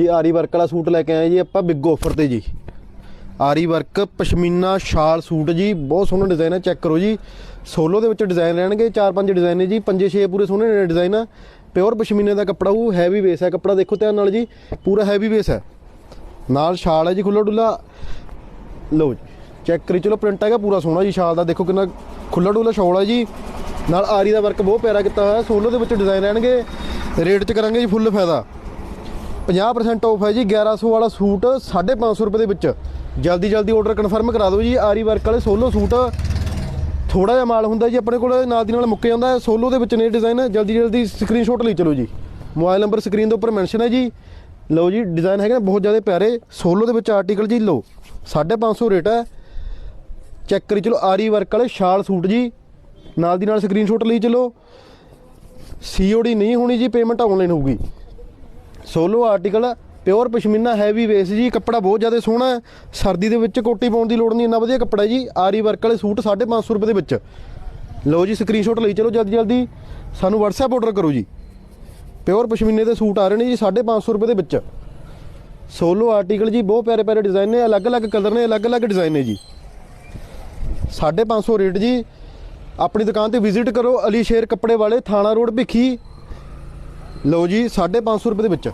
ਜੀ ਆਰੀ ਵਰਕ ਵਾਲਾ ਸੂਟ ਲੈ ਕੇ ਆਏ ਜੀ ਆਪਾਂ ਬਿੱਗ ਆਫਰ ਤੇ ਜੀ। ਆਰੀ ਵਰਕ, ਪਸ਼ਮੀਨਾ ਸ਼ਾਲ ਸੂਟ ਜੀ, ਬਹੁਤ ਸੋਹਣਾ ਡਿਜ਼ਾਈਨ ਹੈ ਚੈੱਕ ਕਰੋ ਜੀ। ਸੋਲੋ ਦੇ ਵਿੱਚ ਡਿਜ਼ਾਈਨ ਰਹਿਣਗੇ, ਚਾਰ ਪੰਜ ਡਿਜ਼ਾਈਨ ਨੇ ਜੀ, ਪੰਜੇ ਛੇ ਪੂਰੇ ਸੋਹਣੇ ਨੇ ਡਿਜ਼ਾਈਨ ਆ। ਪਿਓਰ ਪਸ਼ਮੀਨੇ ਦਾ ਕੱਪੜਾ, ਉਹ ਹੈਵੀ ਬੇਸ ਹੈ ਕੱਪੜਾ, ਦੇਖੋ ਧਿਆਨ ਨਾਲ ਜੀ, ਪੂਰਾ ਹੈਵੀ ਬੇਸ ਹੈ ਨਾਲ ਸ਼ਾਲ ਹੈ ਜੀ ਖੁੱਲਾ ਡੁੱਲਾ। ਲਓ ਜੀ ਚੈੱਕ ਕਰੀ, ਚਲੋ ਪ੍ਰਿੰਟ ਹੈਗਾ, ਪੂਰਾ ਸੋਹਣਾ ਜੀ ਸ਼ਾਲ ਦਾ, ਦੇਖੋ ਕਿੰਨਾ ਖੁੱਲਾ ਡੁੱਲਾ ਸ਼ਾਲ ਹੈ ਜੀ। ਨਾਲ ਆਰੀ ਦਾ ਵਰਕ ਬਹੁਤ ਪਿਆਰਾ ਕੀਤਾ ਹੋਇਆ, ਸੋਲੋ ਦੇ ਵਿੱਚ ਡਿਜ਼ਾਈਨ ਰਹਿਣਗੇ। ਰੇਟ 'ਚ ਕਰਾਂਗੇ ਜੀ ਫੁੱਲ ਫਾਇਦਾ। 50% ਆਫ ਹੈ ਜੀ 1100 ਵਾਲਾ ਸੂਟ 550 ਰੁਪਏ ਦੇ ਵਿੱਚ। ਜਲਦੀ ਜਲਦੀ ਆਰਡਰ ਕਨਫਰਮ ਕਰਾ ਦਿਓ ਜੀ, ਆਰੀ ਵਰਕ ਵਾਲੇ ਸੋਲੋ ਸੂਟ। ਥੋੜਾ ਜਿਹਾ ਮਾਲ ਹੁੰਦਾ ਜੀ, ਆਪਣੇ ਕੋਲ ਨਾਲ ਦੀ ਨਾਲ ਮੁੱਕ ਜਾਂਦਾ ਸੋਲੋ ਦੇ ਵਿੱਚ ਨੇ ਡਿਜ਼ਾਈਨ ਜਲਦੀ ਜਲਦੀ ਸਕਰੀਨਸ਼ਾਟ ਲਈ ਚਲੋ ਜੀ। ਮੋਬਾਈਲ ਨੰਬਰ ਸਕਰੀਨ ਦੇ ਉੱਪਰ ਮੈਂਸ਼ਨ ਹੈ ਜੀ। ਲਓ ਜੀ ਡਿਜ਼ਾਈਨ ਹੈਗੇ ਨੇ ਬਹੁਤ ਜ਼ਿਆਦਾ ਪਿਆਰੇ। ਸੋਲੋ ਦੇ ਵਿੱਚ ਆਰਟੀਕਲ ਜੀ, ਲਓ 550 ਰੇਟ ਹੈ। ਚੈੱਕ ਕਰੀ ਚਲੋ, ਆਰੀ ਵਰਕ ਵਾਲੇ ਸ਼ਾਲ ਸੂਟ ਜੀ। ਨਾਲ ਦੀ ਨਾਲ ਸਕਰੀਨਸ਼ਾਟ ਲਈ ਚਲੋ। ਸੀਓਡੀ ਨਹੀਂ ਹੋਣੀ ਜੀ ਪੇਮੈਂਟ ਆਨਲਾਈਨ ਹੋਊਗੀ। Solo article, pure pashmina heavy ਵੇਸ ਜੀ, ਕੱਪੜਾ ਬਹੁਤ ਜ਼ਿਆਦਾ ਸੋਹਣਾ ਹੈ। ਸਰਦੀ ਦੇ ਵਿੱਚ ਕੋਟੀ ਪਾਉਣ ਦੀ ਲੋੜ ਨਹੀਂ, ਇੰਨਾ ਵਧੀਆ ਕੱਪੜਾ ਜੀ। ਆਰੀ ਵਰਕ ਵਾਲੇ ਸੂਟ 550 ਰੁਪਏ ਦੇ ਵਿੱਚ। ਲਓ ਜੀ ਸਕਰੀਨਸ਼ਾਟ ਲਈ ਚਲੋ ਜਲਦੀ ਜਲਦੀ। ਸਾਨੂੰ WhatsApp ਆਰਡਰ ਕਰੋ ਜੀ। ਪਿਓਰ ਪਸ਼ਮੀਨੇ ਦੇ ਸੂਟ ਆ ਰਹੇ ਨੇ ਜੀ 550 ਰੁਪਏ ਦੇ ਵਿੱਚ। ਸੋਲੋ ਆਰਟੀਕਲ ਜੀ, ਬਹੁਤ ਪਿਆਰੇ ਪਿਆਰੇ ਡਿਜ਼ਾਈਨ ਨੇ, ਅਲੱਗ-ਅਲੱਗ ਕਲਰ ਨੇ, ਅਲੱਗ-ਅਲੱਗ ਡਿਜ਼ਾਈਨ ਨੇ ਜੀ। 550 ਰੇਟ ਜੀ। ਆਪਣੀ ਦੁਕਾਨ ਤੇ ਵਿਜ਼ਿਟ ਕਰੋ, ਅਲੀ ਸ਼ੇਰ ਕੱਪੜੇ ਵਾਲੇ, ਥਾਣਾ ਰੋਡ, ਭਿੱਖੀ। ਲਓ ਜੀ 550 ਰੁਪਏ ਦੇ ਵਿੱਚ।